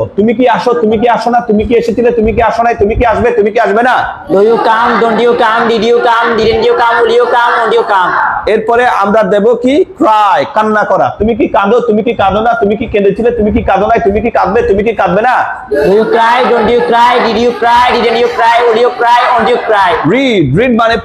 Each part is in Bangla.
বলল তুমি কি আসো তুমি কি আসো না তুমি কি এসেছিলে তুমি কি আসো নাই তুমি কি আসবে তুমি কি আসবে না এরপরে আমরা দেব কি ক্রাই কান্না করা তুমি কি কাঁদো তুমি কি কাঁদো না তুমি কি কেঁদেছিলে তুমি কি কাঁদো নাই তুমি কি কাঁদবে তুমি কি কাঁদবে না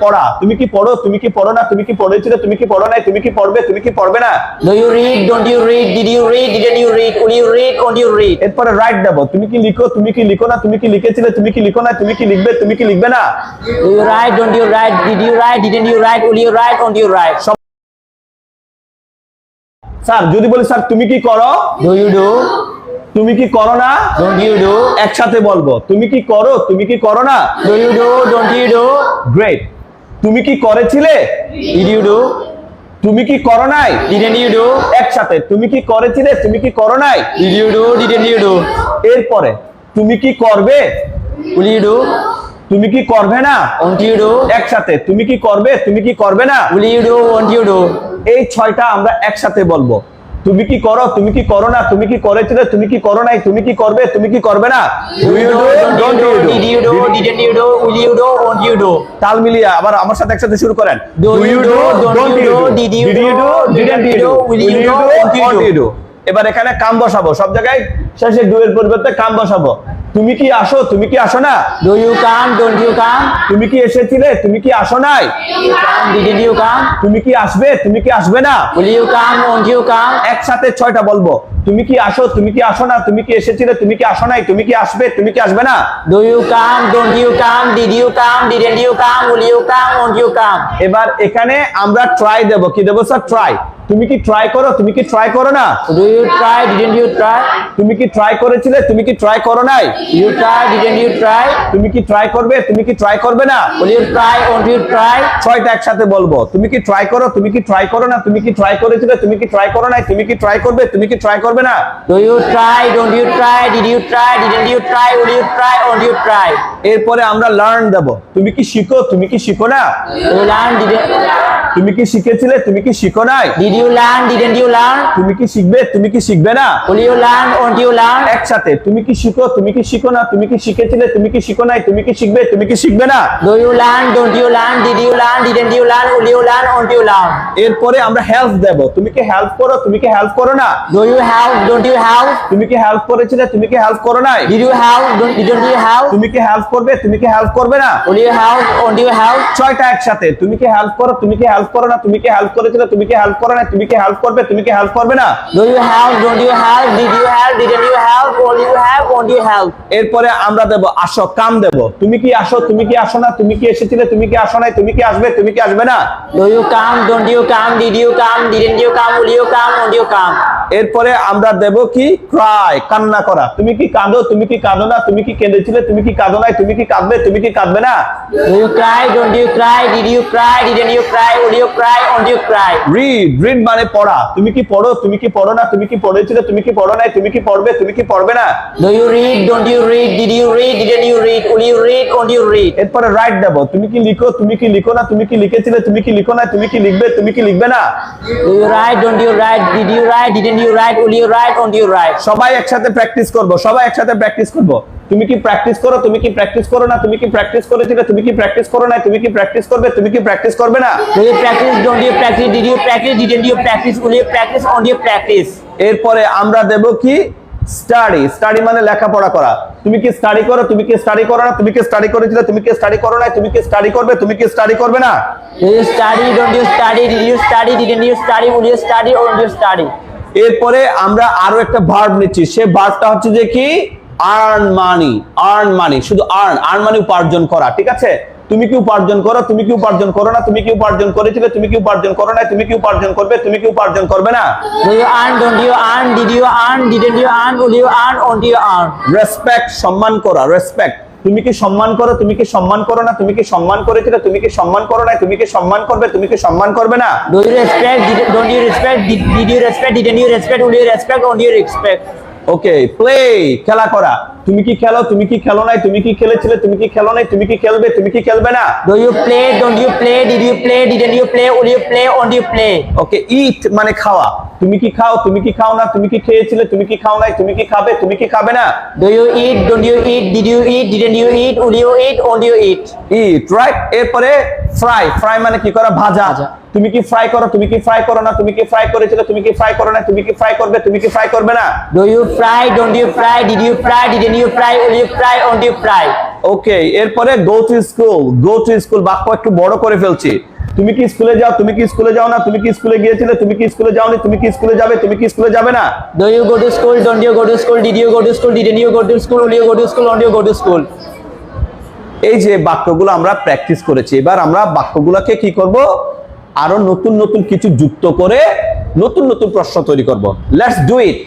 পড়া তুমি কি পড়ো তুমি কি পড়ো না তুমি কি পড়েছিলে তুমি কি পড়ো নাই তুমি কি পড়বে তুমি কি পড়বে না do you read don't you read did you read you read will you read won't you read এরপরে রাইট দেব তুমি কি লিখো তুমি কি লিখো না তুমি কি লিখেছিলে তুমি কি লিখো না তুমি কি লিখবে তুমি কি লিখবে না you write don't you write did you write didn't you write will you write won't you write sir যদি বলি স্যার তুমি কি করো ডু ইউ ডু তুমি কি করো না ডোন্ট ইউ ডু একসাথে বলব তুমি কি করো তুমি কি করো না do you do don't you do great তুমি কি করেছিলে ইউ ডু তুমি কি করো নাই? ডিডেন্ট ইউ ডু একসাথে। তুমি কি করেছিলে? তুমি কি করো নাই? Did you do didn't you do এরপরে তুমি কি করবে? উইল ইউ ডু তুমি কি করবে না? ওন্ট ইউ ডু একসাথে। তুমি কি করবে? তুমি কি করবে না? Will you do won't you do এই ছয়টা আমরা একসাথে বলব। তুমি কি করো? তুমি কি করো না? তুমি কি করেছিলে? তুমি কি করো নাই? তুমি কি করবে? তুমি কি করবে না? তাল মিলিয়ে আবার আমার সাথে একসাথে শুরু করেন। Do you do don't you did you এবার এখানে কাম বসাবো সব জায়গায় শেষে ডুয়ের পরিবর্তে কাম বসাবো তুমি কি আসো তুমি কি আসো না Do you come Don't you come? তুমি কি এসেছিলে তুমি কি আসো নাই? Didn't you come? তুমি কি আসবে তুমি কি আসবে না Will you come? Won't you come একসাথে ছয়টা বলব তুমি কি আসো তুমি কি আসো না তুমি কি এসেছিলে তুমি কি আসো নাই তুমি কি আসবে তুমি কি আসবে না Do you come Don't you come? Did you come Didn't you come Will you come? Won't you come? এবার এখানে আমরা ট্রাই দেব কি দেবো স্যার ট্রাই তুমি কি ট্রাই করো তুমি কি ট্রাই করো না Do you try? Didn't you try? তুমি কি ট্রাই করেছিলে তুমি কি ট্রাই করো নাই You try? Didn't you try তুমি কি ট্রাই করবে তুমি কি ট্রাই করবে না Will you try? Won't you try? ছয়টা একসাথে বলব তুমি কি ট্রাই করো তুমি কি ট্রাই করো না তুমি কি ট্রাই করেছিলে তুমি কি ট্রাই করো নাই তুমি কি ট্রাই করবে তুমি কি ট্রাই করবে না Do you try? Don't you try? Did you try? Didn't you try Will you try Won't you try এরপরে আমরা লার্ন দেব তুমি কি শিখো তুমি কি শিখো না learn? Didn't তুমি কি শিখেছিলে তুমি কি শিখো নাই did you learn didn't you learn তুমি কি শিখবে তুমি কি শিখবে না will you learn or did you learn একসাথে তুমি কি শিখো তুমি কি শিখো না তুমি কি শিখেছিলে তুমি কি শিখো নাই তুমি কি শিখবে তুমি কি শিখবে না do you learn don't you learn did you learn didn't you learn will you learn or did you learn এরপরে আমরা হেল্প দেব তুমি কি হেল্প করো তুমি কি হেল্প করো না do you help don't you help তুমি কি হেল্প করেছিলে তুমি কি হেল্প করো নাই did you help don't didn't you help তুমি কি হেল্প করবে তুমি কি হেল্প করবে না will you help or did you help ছয়টা একসাথে তুমি কি হেল্প করো তুমি কি হেল্প হেল্প করো না তুমি কি হেল্প করেছিল তুমি কি হেল্প করো না তুমি কি হেল্প করবে তুমি কি হেল্প করবে না do you help don't you help did you help didn't you help won't you help won't you help এরপরে আমরা দেব আসো কাম দেব তুমি কি আসো তুমি কি আসো না তুমি কি এসেছিলে তুমি কি আসো না তুমি কি আসবে তুমি কি আসবে না do you come don't you come did you come didn't you come will you come won't you come এরপরে আমরা দেব কি ক্রাই কান্না করা তুমি কি কাঁদো তুমি কি কাঁদো না তুমি কি কেঁদেছিলে তুমি কি কাঁদো নাই তুমি কি কাঁদবে তুমি কি কাঁদবে না you cry don't you cry did you cry didn't you cry will মানে পড়া তুমি কি পড়ো তুমি কি পড়ো না তুমি কি পড়েছিলে তুমি কি পড়ো নাই তুমি কি পড়বে তুমি কি পড়বে না রাইট দেবো তুমি কি লিখো তুমি কি লিখো না তুমি কি লিখেছিলে তুমি কি লিখো না তুমি সবাই একসাথে প্র্যাকটিস করব সবাই একসাথে প্র্যাকটিস করব তুমি কি প্র্যাকটিস করো তুমি কি প্র্যাকটিস করো না তুমি কি প্র্যাকটিস করেছিলে তুমি কি প্র্যাকটিস করো না তুমি কি প্র্যাকটিস করবে তুমি কি প্র্যাকটিস করবে না you practice? Don't you practice? Did you practice? Didn't you practice? Will you practice? Won't you এরপরে আমরা দেব কি স্টাডি স্টাডি মানে লেখাপড়া করা তুমি কি স্টাডি করো তুমি কি স্টাডি করো না তুমি কি স্টাডি করেছিলে তুমি কি স্টাডি করো না তুমি কি স্টাডি করবে তুমি কি স্টাডি করবে না study? Don't you study? Did you study? Didn't you study? Will you study? or Won't you study? এরপরে আমরা আরও একটা ভার্ব নিচ্ছি সে ভার্বটা হচ্ছে যে কি আর্ন মানি আর্ন মানি শুধু আর্ন আর্ন মানি উপার্জন করা ঠিক আছে তুমি কি উপার্জন করো তুমি কি উপার্জন করো না তুমি কি উপার্জন করেছিলে তুমি কি উপার্জন করো না তুমি কি উপার্জন করবে তুমি কি উপার্জন করবে না রেসপেক্ট সম্মান করা রেসপেক্ট তুমি কি সম্মান করো তুমি কি সম্মান করো না তুমি কি সম্মান করেছিলে তুমি কি সম্মান করো না তুমি কি সম্মান করবে তুমি কি সম্মান করবে না respect? Did, don't you respect? You respect? Didn't you respect? Will you respect? Won't you respect? Okay play খেলা করা তুমি কি খেলো তুমি কি খেলো নাই তুমি কি খেলেছিলে তুমি কি খেলো নাই তুমি কি খেলবে তুমি কি খেলবে না Do you play? Don't you play? Did you play? Didn't you play? Will you play? Won't you play? Okay eat মানে খাওয়া তুমি কি খাও তুমি কি খাও না তুমি কি খেয়েছিলে তুমি কি খাও নাই তুমি কি খাবে তুমি কি খাবে না Do you eat? Don't you eat? Did you eat? Didn't you eat? Will you eat? Won't you eat? Eat right এরপরে ফ্রাই ফ্রাই মানে কি করা ভাজা। তুমি কি ফ্রাই করো তুমি কি ফ্রাই করো না তুমি কি ফ্রাই করেছিলে তুমি কি ফ্রাই করো না তুমি কি ফ্রাই করবে তুমি কি ফ্রাই করবে না Do you fry Don't you fry Did you fry Didn't you fry? Won't okay এরপরে go to school go to school বাক্য একটু বড় করে ফেলছি তুমি কি স্কুলে যাও তুমি কি স্কুলে যাও না তুমি কি স্কুলে গিয়েছিলে তুমি কি স্কুলে যাওনি তুমি কি স্কুলে যাবে তুমি কি স্কুলে যাবে না Do you go to school? Don't you go to school? Did you go to school? Didn't you go to school? Will you go to school? Won't you go to school? এই যে বাক্যগুলো আমরা প্র্যাকটিস করেছি এবার আমরা বাক্যগুলোকে কি করব আরও নতুন নতুন কিছু যুক্ত করে নতুন নতুন প্রশ্ন তৈরি করব লেটস ডু ইট